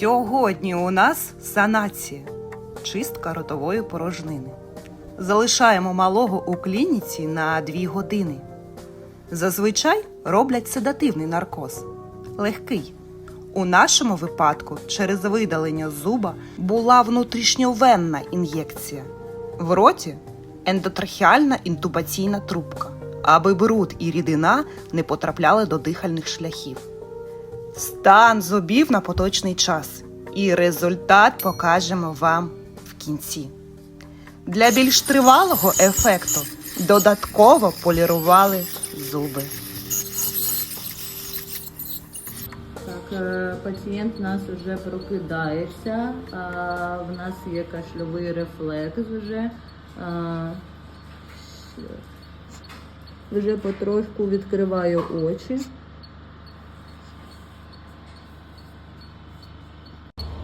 Сьогодні у нас санація, чистка ротової порожнини. Залишаємо малого у клініці на 2 години. Зазвичай роблять седативний наркоз легкий. У нашому випадку через видалення зуба була внутрішньовенна ін'єкція. В роті ендотрахеальна інтубаційна трубка, аби бруд і рідина не потрапляли до дихальних шляхів. Стан зубів на поточний час. І результат покажемо вам в кінці. Для більш тривалого ефекту додатково полірували зуби. Так, е, пацієнт у нас вже прокидається, в нас є кашльовий рефлекс вже. Вже потрошку відкриваю очі.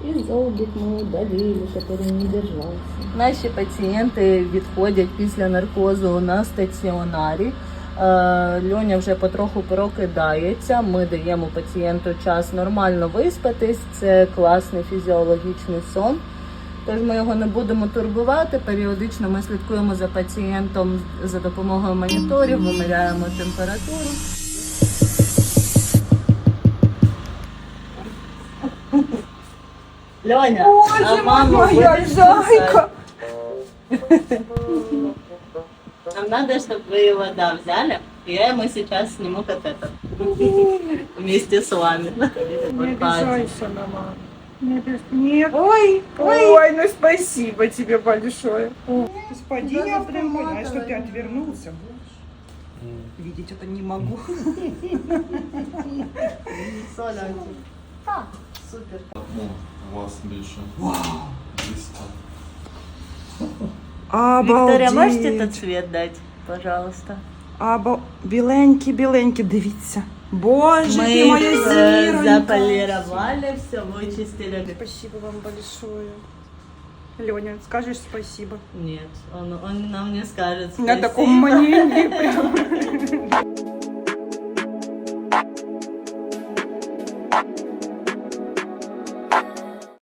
І золбик ми удалили, який не держався. Наші пацієнти відходять після наркозу на стаціонарі. Е, Льоня вже потроху прокидається. Ми даємо пацієнту час нормально виспатись. Це класний фізіологічний сон. Тож ми його не будемо турбувати. Періодично ми слідкуємо за пацієнтом за допомогою моніторів, виміряємо температуру. Льоня, а маму будеш кусать? Нам надо, чтобы вы его, да, взяли. Я ему сейчас сниму катетер. Вместе с вами. Не пальцы. обижайся на маму. Не обиж- Нет. Ой, ой, ну спасибо тебе большое. Господин, я прям поняла, что ты отвернулся. Видеть это не могу. Солянчик. Так, супер. Ну, у вас більше. 200. Виктория, можете этот цвет дать, пожалуйста? Або біленькі, біленькі, дивіться. Боже, ти Мы моя э, зіронька. заполировали все, вычистили. Спасибо вам большое. Леня, скажешь спасибо. Нет, он, он нам не скажет На спасибо. таком мнении прям.